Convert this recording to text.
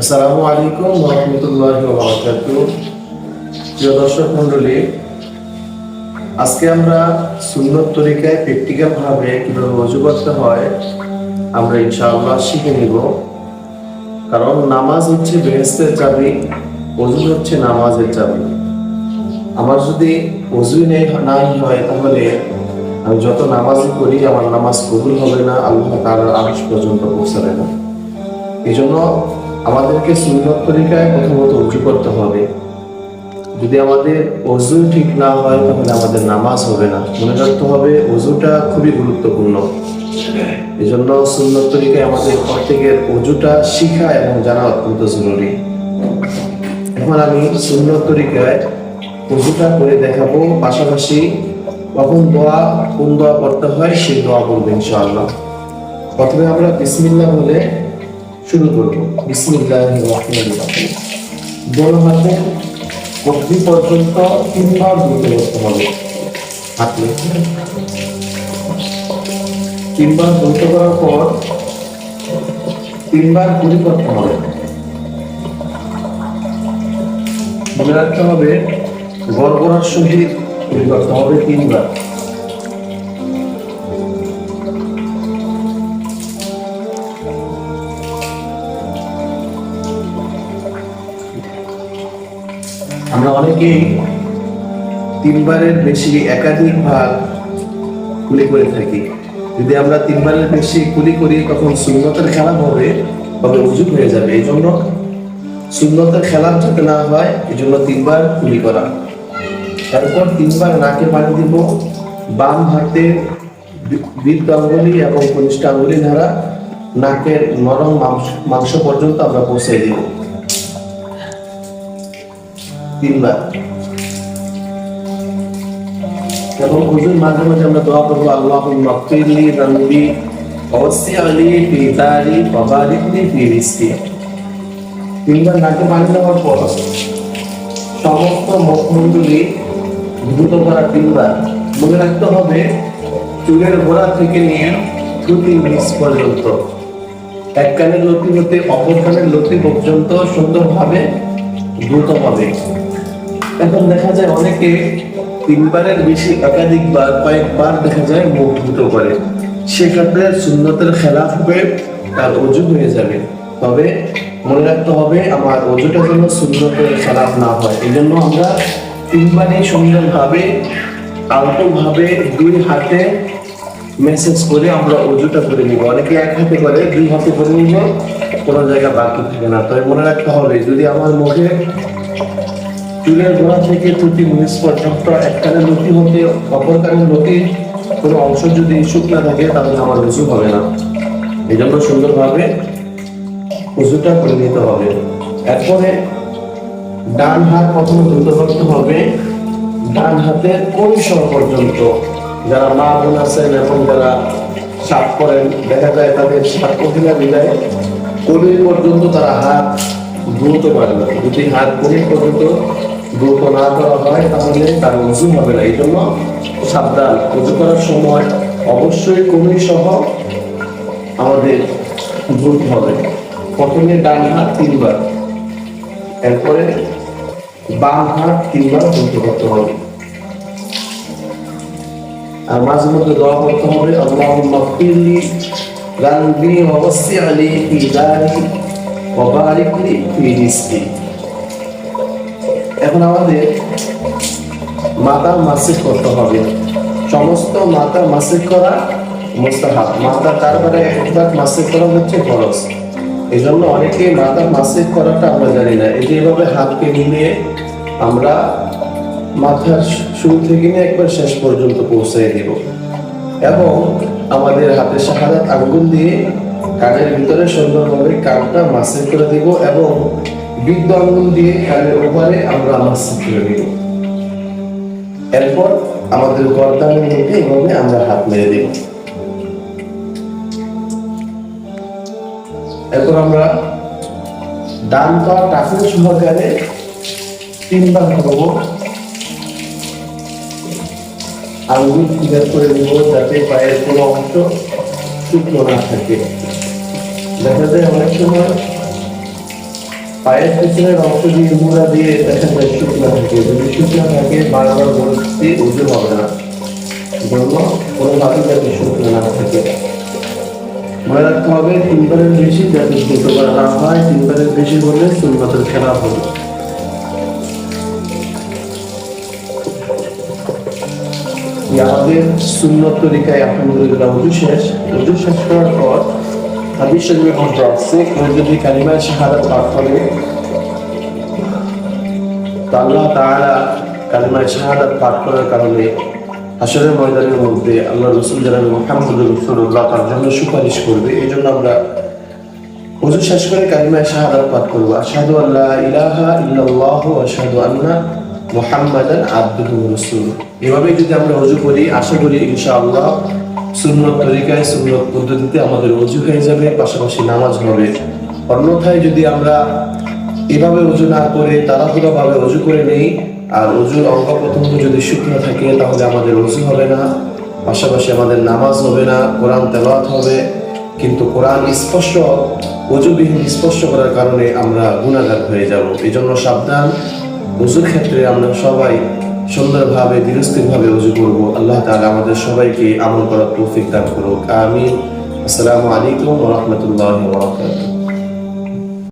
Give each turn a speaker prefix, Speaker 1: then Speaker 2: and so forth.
Speaker 1: আসসালামু আলাইকুম রহমতুল্লাহ প্রিয় দর্শক মন্ডলী আজকে আমরা সুন্নত তরিকায় প্র্যাকটিক্যাল ভাবে কীভাবে অজু করতে হয়, আমরা ইনশাআল্লাহ শিখে নিব। কারণ নামাজ হচ্ছে বেহেস্তের চাবি অজু হচ্ছে নামাজের চাবি। আমার যদি অজুই নেই, নাই হয়, তাহলে আমি যত নামাজই করি আমার নামাজ কবুল হবে না, আল্লাহ তাআলার আরশ পর্যন্ত পৌঁছাবে না। এই জন্য আমাদেরকে সুন্নত তরিকায় প্রথমত উঁচু করতে হবে। যদি আমাদের অজু ঠিক না হয়, তাহলে আমাদের নামাজ হবে না। মনে রাখতে হবে, অজুটা খুবই গুরুত্বপূর্ণ। এই জন্য সুন্নত তরিকায় আমাদের প্রত্যেকের অজুটা শিখা এবং জানা অত্যন্ত জরুরি। এখন আমি সুন্নত তরিকায় অজুটা করে দেখাবো। পাশাপাশি কখন দোয়া, কোন দোয়া করতে হয়, সেই দোয়া বলব ইনশাআল্লাহ। প্রথমে আমরা বিসমিল্লাহ বলে শুরু করব। বিসমিল্লাহ রহমান রহিম। দোনো হাতে কবজি পর্যন্ত তিনবার ধুতে করতে হবে। হাত তিনবার ধুতে করার পর তিনবার কুড়ি করতে হবে। মনে রাখতে হবে, গড়গড়ার সহিত কুড়ি করতে হবে তিনবার। আমরা অনেকেই তিনবারের বেশি একাধিক ভাগ কুলি করে থাকি। যদি আমরা তিনবারের বেশি কুলি করি, তখন শূন্যতের খেলা হবে তবে উজুক হয়ে যাবে। এই জন্য শূন্যতের খেলা যাতে না হয়, এই জন্য তিনবার কুলি করা। তারপর তিনবার নাকে পানি দিব, বাম হাতে বৃদ্ধ আঙ্গুলি এবং কনিষ্ঠ আঙ্গুলি দ্বারা নাকের নরম মাংস পর্যন্ত আমরা পৌঁছে দিব। তিনবার। এবং হুজুর মাঝে মাঝে আমরা দোয়া করব আল্লাহ মাকফিরলি রানবি অবশ্যই ফি দারি বাবারিকলি ফি রিস্কি তিনবার পানি দেওয়ার পর সমস্ত মুখমণ্ডলী দ্রুত করা তিনবার। মনে রাখতে হবে, চুলের গোড়া থেকে নিয়ে দুটি মিনিট পর্যন্ত। এক লতি হতে অপর কানের লতি পর্যন্ত সুন্দরভাবে দ্রুত হবে। এখন দেখা যায় অনেকে তিনবারের বেশি একাধিকবার, কয়েকবার দেখা যায় মুখ ধুতো করে। সেক্ষেত্রে সুন্নতের খেলাফ হয়ে তার অজু হয়ে যাবে। তবে মনে রাখতে হবে, আমার অজুটা যেন সুন্নতের খেলাফ না হয়। এই জন্য আমরা তিনবারই সুন্দরভাবে আলতোভাবে দুই হাতে মেসেজ করে আমরা অজুটা করে নিব। অনেকে এক হাতে করে, দুই হাতে করে নিব কোনো জায়গা বাকি থাকে না। তবে মনে রাখতে হবে, যদি আমার মুখে চুলের গোড়া থেকে টুটি মিনিস পর্যন্ত এক কানের লতি হতে অপর লতি কোনো অংশ যদি শুকনা থাকে, তাহলে আমার উঁচু হবে না। এই জন্য সুন্দরভাবে উঁচুটা করে নিতে হবে। এরপরে ডান হাত প্রথমে দ্রুত করতে হবে। ডান হাতের পরিসর পর্যন্ত যারা মা বোন আছেন এবং যারা সাপ করেন, দেখা যায় তাদের সাপ মহিলা মিলায় কলির পর্যন্ত তারা হাত দ্রুত পারে না যদি হাত কলির পর্যন্ত দ্রুত না করা হয় তাহলে তার উজু হবে না এই জন্য সাবধান উজু করার সময় অবশ্যই কমি সহ আমাদের দ্রুত হবে। প্রথমে ডান হাত তিনবার, এরপরে বাম হাত তিনবার দ্রুত করতে হবে। আর মাঝে মধ্যে দোয়া করতে হবে আল্লাহ মাফিরলি রানবি আলী ফি দারি ওবারিকলি ফি রিজকি। এখন আমাদের মাথা মাসিক করতে হবে। সমস্ত মাথা মাসিক করা মোস্তাহাব। মাথা তারপরে একবার মাসিক করা হচ্ছে খরচ এই জন্য অনেকে মাথা মাসিক করাটা আমরা জানি না। এই যে এভাবে হাতকে মিলিয়ে আমরা মাথার শুরু থেকে নিয়ে একবার শেষ পর্যন্ত পৌঁছাই দিব। এবং আমাদের হাতের শাহাদাত আঙ্গুল দিয়ে কানের ভিতরে সুন্দরভাবে কানটা মাসিক করে দিব এবং বৃদ্ধ দিয়ে কানের উপরে আমরা মাসিক করে দিব এরপর আমাদের গর্দানের মধ্যে এভাবে আমরা হাত মেরে দিব। এরপর আমরা ডান পা টাকুর সহকারে তিনবার করব আঙ্গুল ক্লিয়ার করে নিব যাতে পায়ের কোনো অংশ শুকনো না থাকে। দেখা যায় অনেক সময় পায়ের পিছনের অংশ দিয়ে মুড়া দিয়ে দেখা শুকনা থাকে। যদি শুকনা থাকে, বারবার বলছি উজু হবে না। জন্য কোনোভাবে যাতে শুকনো না থাকে। মনে রাখতে হবে, তিনবারের বেশি যাতে দ্রুতবার না হয়, তিনবারের বেশি হলে সুন্নতের খেলা হবে। আমাদের সুন্নত তরিকায় আলহামদুলিল্লাহ উজু শেষ। উজু শেষ করার পর শরীফের মধ্যে আছে কেউ যদি কালিমা শাহাদাত পাঠ করে আল্লাহ তাআলা কালিমা শাহাদাত পাঠ করার কারণে হাসরের ময়দানের মধ্যে আল্লাহ রসুল জানাবে মোহাম্মদ রসুল্লাহ তার জন্য সুপারিশ করবে এই জন্য আমরা উজু শেষ করে কালিমায় শাহাদাত পাঠ করব আশহাদু আল্লাহ ইলাহা ইল্লাল্লাহ আশহাদু আন্না মুহাম্মাদান আবদুহু ওয়া রাসূলুহু এভাবে যদি আমরা উজু করি আশা করি ইনশাআল্লাহ সুন্নত তরিকায়, সুন্নত পদ্ধতিতে আমাদের উজু হয়ে যাবে, পাশাপাশি নামাজ হবে। অন্যথায় যদি আমরা এভাবে উজু না করে তাড়াহুড়া ভাবে উজু করে নেই, আর উজুর অঙ্গ প্রত্যঙ্গ যদি শুকনো থাকে, তাহলে আমাদের উজু হবে না। পাশাপাশি আমাদের নামাজ হবে না, কোরআন তেলাওয়াত হবে। কিন্তু কোরআন স্পষ্ট অজুবিহীন স্পষ্ট করার কারণে আমরা গুণাগার হয়ে যাব। এই জন্য সাবধান। উজুর ক্ষেত্রে আমরা সবাই সুন্দরভাবে ধীরস্থিরভাবে উজু করব। আল্লাহ তালা আমাদের সবাইকে আমল করার তৌফিক দান করুক। আমি আসসালামু আলাইকুম রহমতুল্লাহ বারাকাতুহু।